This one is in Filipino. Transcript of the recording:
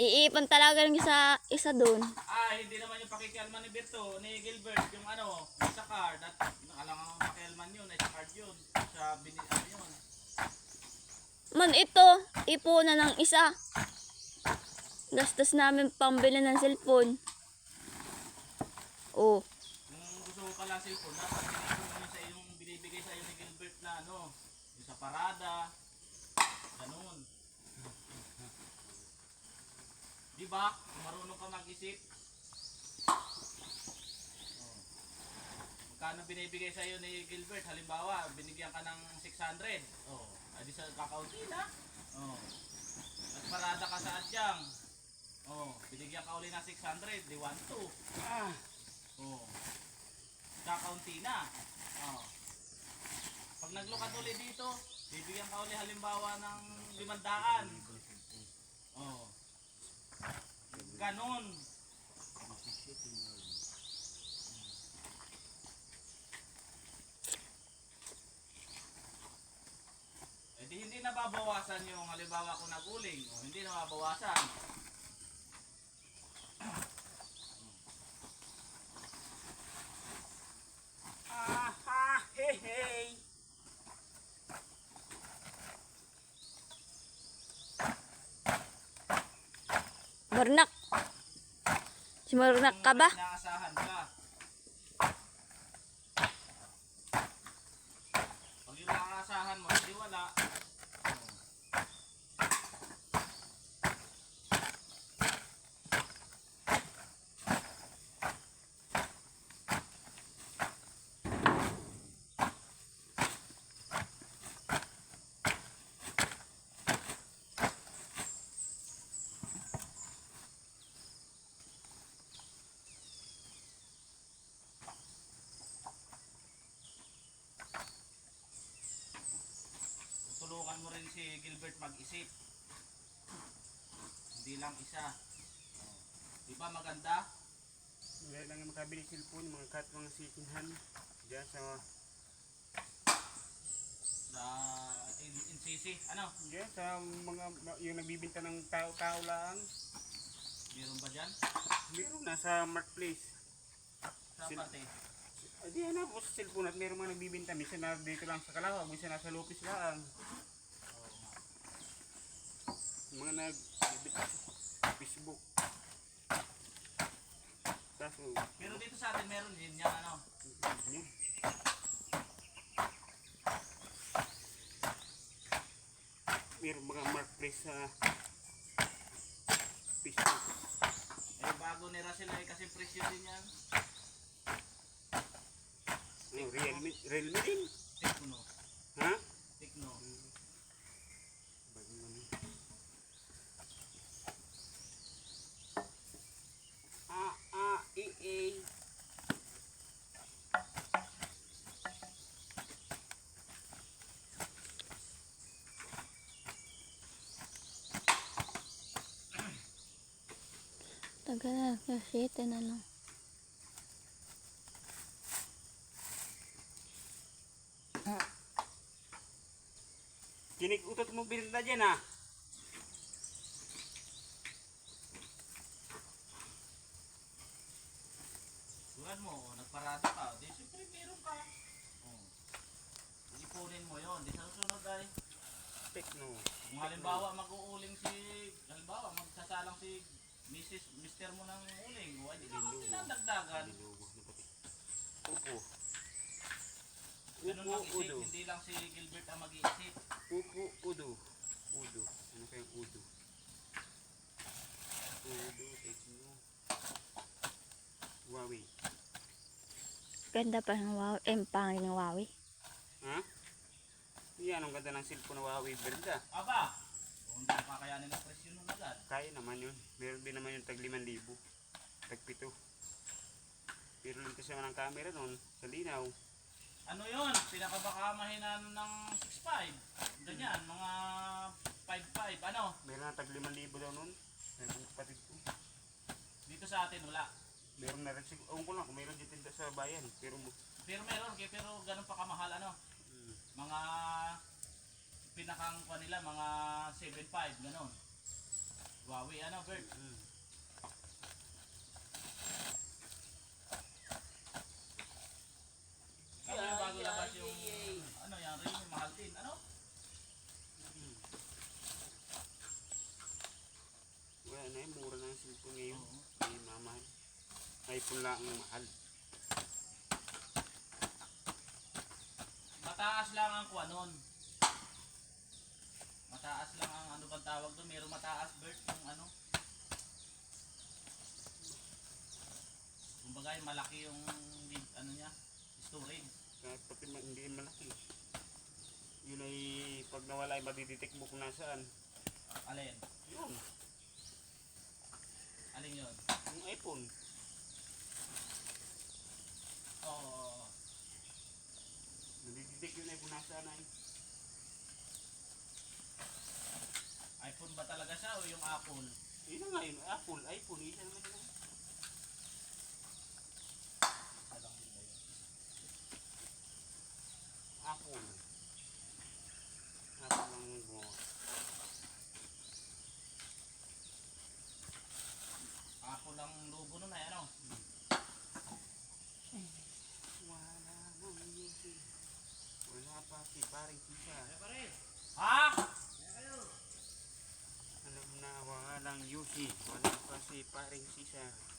Iipon talaga ng isa, isa doon. Ah, hindi naman yung pakikialman ni Berto, ni Gilbert, yung ano, sa card. At nga pakialman yun, ay sa card yun. Sa bini, ano yun. Man, ito, ipunan ng isa. Gastos namin pambili ng cellphone. Oh, Kung gusto mo pala cellphone, dapat binibigay mo sa yung binibigay sa iyo ni Gilbert na ano, yung sa parada, ganun. Di ba? Marunong ka mag-isip. Oh. Magkano binibigay sa iyo ni Gilbert? Halimbawa, binigyan ka ng 600. Oh. Ah, Adi sa kakaunti na. Oh. At parada ka sa adyang. Oh, binigyan ka uli ng 600, di 12. Ah. Oh. Kakaunti na. Oh. Pag naglukat uli dito, bibigyan ka uli halimbawa ng 500. Ganon. Eh di hindi nababawasan yung halimbawa kung naguling. O, hindi nababawasan. ah, ah, hey. Si Marnak ka ba? Inaasahan ka. Pag yung nakakasahan mo, hindi wala. Tutulungan mo rin si Gilbert mag-isip. Hindi lang isa. Di ba maganda? Wala lang yung makabili cellphone, mga kat, mga sikinhan. Diyan sa, Sa in, in CC. Ano? diyan sa mga, yung nagbibinta ng tao-tao lang. Meron ba dyan? Meron na sa marketplace. Sa Sil- parte. Ah, di ano po sa cellphone at meron mga nagbibinta. Minsan na dito lang sa Kalawag, minsan nasa Lopez lang. Oh. Mga sa Facebook. Tapos, Pero dito sa atin meron din yan ano. yun. Meron mga marketplace sa Facebook. Eh bago ni Russell ay kasi presyo din yan. Ano, Realme, Realme din. Tekno. Ha? Tekno. Bagong ano. Ah, ah, i, i. Tagal na, kasi na lang. Kinig-utot mo binigla dyan ah. Tulad mo, oh, nagparada ka. Di siyempre meron ka. Oh. Ipunin mo yon. Di sa susunod ay Tekno. Kung halimbawa mag-uuling si Mrs. Mister mo ng uling, ay di ka na pati. Upo. Ganun Upo, lang isip, hindi lang si Gilbert ang mag-iisip. Upo, udo. Udo. Ano kayang udo? Udo, tekno. Huawei. Ganda pa ng Huawei. Eh, pangin ng Huawei. Ha? Yan, ang ganda ng cellphone na Huawei Berda. Aba, kung hindi pa kakayanin ang presyo nun agad. Kaya naman yun. Meron din naman yung tag 5,000. Tag 7. Pero lang kasi ng camera nun, sa linaw. Ano yun? Pinakabaka mahinan ng 6.5. Ganyan, mga 5.5. Ano? Meron na tag 5,000 daw nun. Meron kapatid ko. Dito sa atin wala. Meron na rin siguro. Ewan ko lang kung meron dito sa bayan. Pero Pero meron, pero ganun pa kamahal ano. mm, Mga pinakang pa nila, mga 7.5, ganun. Huawei ano, Bert? Mm. Ano yung bago labas yung, ano yan, rin mahal din, ano? Mm. Wala na yun, mura na ang cellphone ngayon. Oo. Ay, mamahal. iPhone lang ang mahal. Mataas lang ang kuha nun. Mataas lang ang ano bang tawag doon? Meron mataas, Bert, yung ano? Kumbaga yung malaki yung ano niya, storage. Kahit pati hindi malaki. Yun ay pag nawala ay madidetect mo kung nasaan. Alin? Yun, Alin yun? yung iPhone. Oo. oo. Nadidetect yun ay kung nasaan ay. iPhone ba talaga siya o yung Apple? Yun nga yun, Apple, iPhone, isa naman yun. Apple. Apple ang gumawa. Apple ang logo nun ay ano? Wala nang yusi. Wala pa si paring sisa. Ha? Alam na